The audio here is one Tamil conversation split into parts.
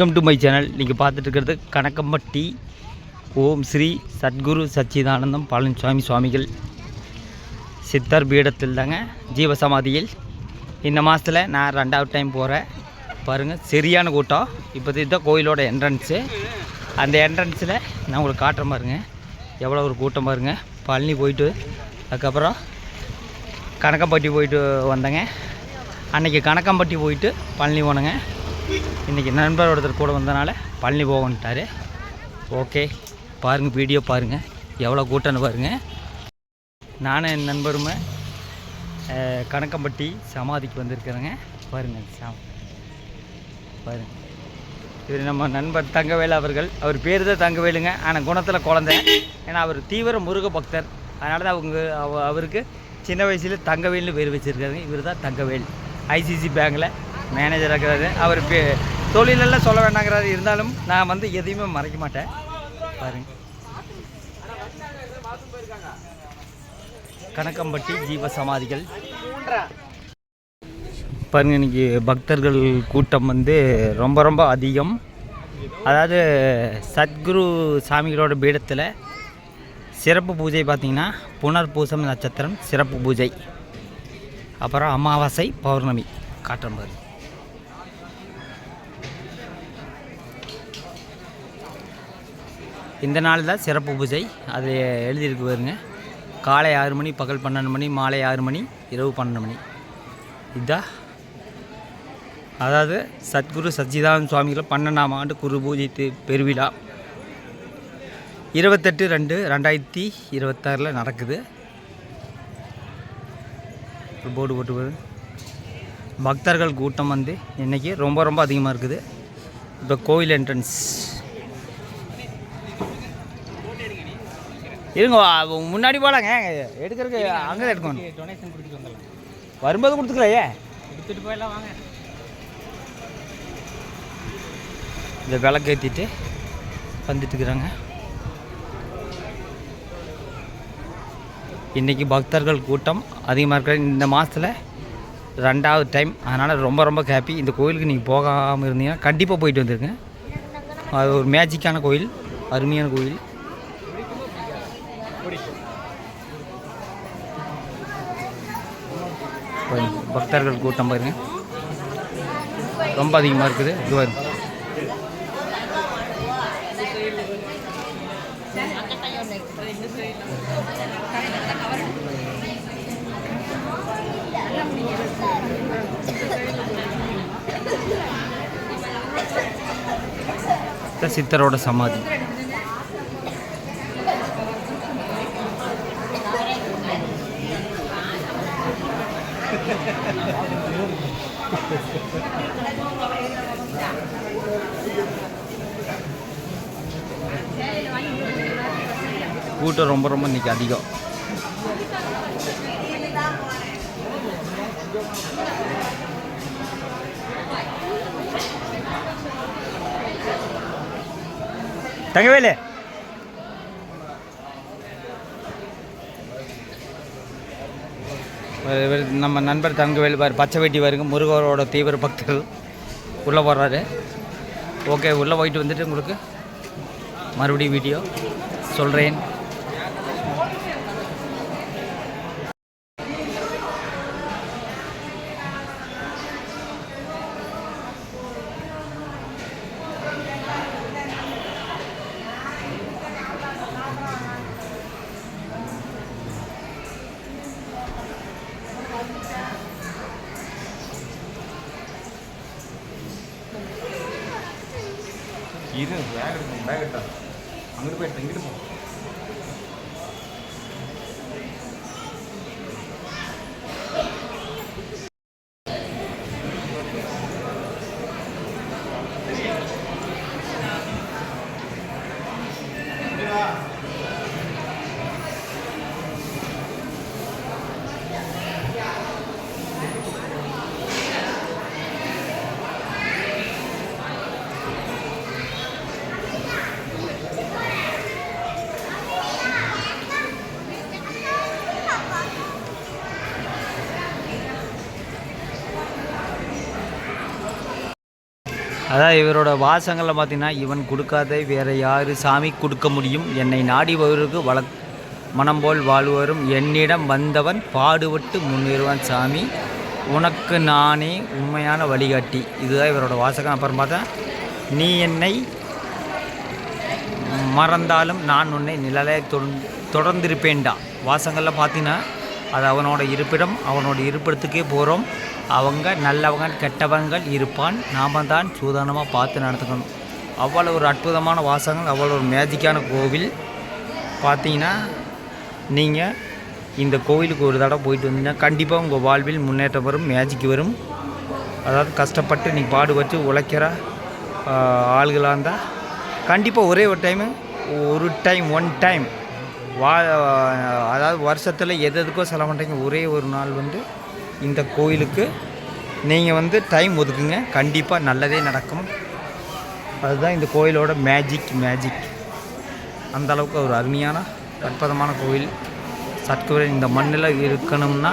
வெல்கம் டு மை சேனல் நீங்கள் பார்த்துட்டு இருக்கிறது கணக்கம்பட்டி ஓம் ஸ்ரீ சத்குரு சச்சிதானந்தம் பழனிசாமி சுவாமிகள். சித்தர் பீடத்தில் தாங்க ஜீவசமாதியில். இந்த மாதத்தில் நான் ரெண்டாவது டைம் போகிறேன் பாருங்கள் சரியான கூட்டம். இப்போ இதுதான் கோயிலோட என்ட்ரன்ஸு அந்த என்ட்ரன்ஸில் நான் உங்களுக்கு காட்டுறேன் பாருங்கள் எவ்வளோ ஒரு கூட்டம் பாருங்க. பழனி போயிட்டு அதுக்கப்புறம் கணக்கம்பட்டி போயிட்டு வந்தேங்க. அன்றைக்கி கணக்கம்பட்டி போயிட்டு பழனி போனேங்க. இன்றைக்கி நண்பர் ஒருத்தர் கூட வந்தனால பழனி போகன்ட்டார் ஓகே பாருங்கள் வீடியோ பாருங்கள் எவ்வளோ கூட்டம்னு பாருங்கள் நானும் என் நண்பருமே கணக்கம்பட்டி சமாதிக்கு வந்திருக்கிறேங்க. பாருங்கள் சாம் பாருங்க. இவர் நம்ம நண்பர் தங்கவேல் அவர்கள். அவர் பேர் தான் தங்கவேலுங்க. ஆனால் குணத்தில் குழந்தை. ஏன்னா அவர் தீவிர முருக பக்தர். அதனால தான் அவங்க அவ- அவருக்கு சின்ன வயசில் தங்கவேல்னு பேர் வச்சுருக்காருங்க. இவர் தான் தங்கவேல். ஐசிசி பேங்கில் மேனேஜர் இருக்கிறாரு அவர் பே தொழிலெல்லாம் சொல்ல வேண்டாங்கிறாரு. இருந்தாலும் நான் வந்து எதையுமே மறைக்க மாட்டேன். பாருங்க. கணக்கம்பட்டி ஜீவ சமாதிகள். பாருங்க இன்னைக்கு பக்தர்கள் கூட்டம் வந்து ரொம்ப ரொம்ப அதிகம். அதாவது சத்குரு சாமிகளோட பீடத்தில் சிறப்பு பூஜை பார்த்திங்கன்னா புனர் பூசம் நட்சத்திரம் சிறப்பு பூஜை. அப்புறம் அமாவாசை பௌர்ணமி. காட்டுறேன் இந்த நாள் தான் சிறப்பு பூஜை. அது எழுதியிருக்கு பாருங்க. காலை ஆறு மணி பகல் பன்னெண்டு மணி மாலை ஆறு மணி இரவு பன்னெண்டு மணி. இதா? அதாவது சத்குரு சச்சிதானந்த சுவாமிகளை பன்னெண்டாம் ஆண்டு குரு பூஜை பெருவிழா. இருபத்தெட்டு ரெண்டு ரெண்டாயிரத்தி இருபத்தாறில் நடக்குது. போர்டு போட்டு பக்தர்கள் கூட்டம் வந்து இன்றைக்கி ரொம்ப ரொம்ப அதிகமாக இருக்குது. இப்போ கோவில் என்ட்ரன்ஸ் இருங்க முன்னாடி போகலாங்க எடுக்கிறதுக்கு அங்கே எடுக்கணும். டொனேஷன் கொடுத்துட்டு வந்துடலாம். வரும்போது கொடுத்துக்கலையே? எடுத்துகிட்டு போயெல்லாம் வாங்க. இந்த விளக்கு ஏற்றிட்டு இன்றைக்கி பக்தர்கள் கூட்டம் அதிகமாக இருக்கிற இந்த மாதத்தில் ரெண்டாவது டைம். அதனால் ரொம்ப ரொம்ப ஹாப்பி இந்த கோயிலுக்கு நீங்கள் போகாமல் இருந்தீங்கன்னா கண்டிப்பாக போயிட்டு வந்துருங்க. அது ஒரு மேஜிக்கான கோயில் அருமையான கோயில் பாருங்க, பக்தர்கள் கூட்டம் பாருங்க. ரொம்ப அதிகமாக இருக்குது. இது பாருங்க. சித்தரோட சமாதி. கூட்டம் ரொம்ப ரொம்ப இன்றைக்கி அதிகம். தங்கவேலு. நம்ம நண்பர் தங்கவேல் பார் பச்சை வெட்டி வருங்க முருகரோட தீவிர பக்தர்கள் உள்ளே போடுறாரு ஓகே உள்ளே போயிட்டு வந்துட்டு உங்களுக்கு மறுபடியும் வீடியோ சொல்கிறேன் ഇത് വേഗം ഉണ്ടാകട്ടോ അങ്ങോട്ട് പോയിട്ട് എങ്കിലും പോകും அதான் இவரோட வாசங்களில் பார்த்தீங்கன்னா இவன் கொடுக்காத வேற யாரு சாமி கொடுக்க முடியும்? என்னை நாடி வருவருக்கு வள மனம் போல் வாழ்வரும். என்னிடம் வந்தவன் பாடுபட்டு முன்னேறுவான் சாமி. உனக்கு நானே உண்மையான வழிகாட்டி. இதுதான் இவரோட வாசகம். அப்புறம் பார்த்தா நீ என்னை மறந்தாலும் நான் உன்னை நிழலை தொடர்ந்திருப்பேன்டா. வாசங்களில் பார்த்தீங்கன்னா அது அவனோட இருப்பிடம் அவனோட இருப்பிடத்துக்கே போகிறோம் அவங்க நல்லவங்க கெட்டவங்கள் இருப்பான். நாம தான் சூதானமாக பார்த்து நடத்துக்கணும் அவ்வளோ ஒரு அற்புதமான வாசகங்கள் அவ்வளோ ஒரு மேஜிக்கான கோவில். பார்த்தீங்கன்னா நீங்கள் இந்த கோவிலுக்கு ஒரு தடவை போயிட்டு வந்தீங்கன்னா கண்டிப்பாக உங்கள் வாழ்வில் முன்னேற்றம் வரும் மேஜிக் வரும். அதாவது கஷ்டப்பட்டு நீ பாடுபட்டு உழைக்கிற ஆளுகளாக இருந்தால் கண்டிப்பாக ஒரே ஒரு டைமு ஒரு டைம் ஒன் டைம் வா அதாவது வருஷத்தில் எது எதுக்கோ செலவு பண்ணுறீங்க ஒரே ஒரு நாள் வந்து இந்த கோயிலுக்கு நீங்கள் வந்து டைம் ஒதுக்குங்க. கண்டிப்பாக நல்லதே நடக்கும். அதுதான் இந்த கோயிலோட மேஜிக் மேஜிக் அந்த அளவுக்கு ஒரு அருமையான அற்புதமான கோயில். சத்குரு இந்த மண்ணில் இருக்கணும்னா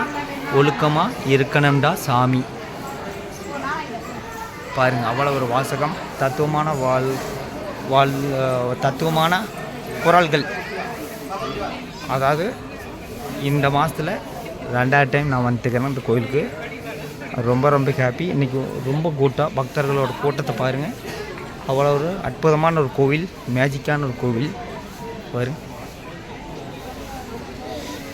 ஒழுக்கமாக இருக்கணும்டா சாமி. பாருங்கள் அவ்வளோ ஒரு வாசகம். தத்துவமான வாழ் வாழ் தத்துவமான குரல்கள். அதாவது இந்த மாதத்தில் ரெண்டாவது டைம் நான் வந்துட்டுக்கிறேன் இந்த கோயிலுக்கு. ரொம்ப ரொம்ப ஹாப்பி இன்றைக்கி ரொம்ப கூட்டம். பக்தர்களோட கூட்டத்தை பாருங்கள் அவ்வளோ ஒரு அற்புதமான ஒரு கோவில் மேஜிக்கான ஒரு கோவில். பாருங்க.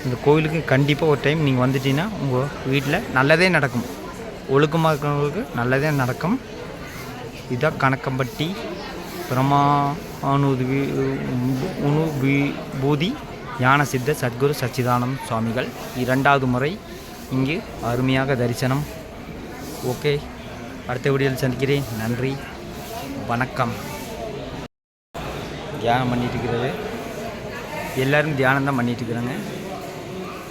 இந்த கோவிலுக்கு கண்டிப்பாக ஒரு டைம் நீங்கள் வந்துட்டீங்கன்னா உங்கள் வீட்டில் நல்லதே நடக்கும். ஒழுக்கமாக இருக்கிறவங்களுக்கு நல்லதே நடக்கும். இதான் கணக்கம்பட்டி பிரமா அனுதி உணு பூதி. ஞான சித்த சத்குரு சச்சிதானம் சுவாமிகள் இரண்டாவது முறை இங்கு அருமையாக தரிசனம். ஓகே அடுத்த வீடியோவில் சந்திக்கிறேன். நன்றி வணக்கம். தியானம் பண்ணிட்டு இருக்கிறது. எல்லோரும் தியானம் தான் பண்ணிட்டு இருக்கிறாங்க.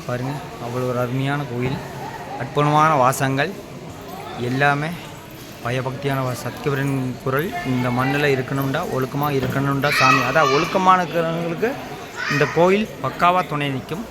பாருங்கள் அவ்வளோ ஒரு அருமையான கோயில் அற்புதமான வாசங்கள் எல்லாமே பயபக்தியான வா- குரல் இந்த மண்ணில் இருக்கணும்டா ஒழுக்கமாக இருக்கணும்டா சாமி. அதான் ஒழுக்கமான இருக்கிறவங்களுக்கு இந்த கோயில் பக்காவாக துணை நிற்கும்.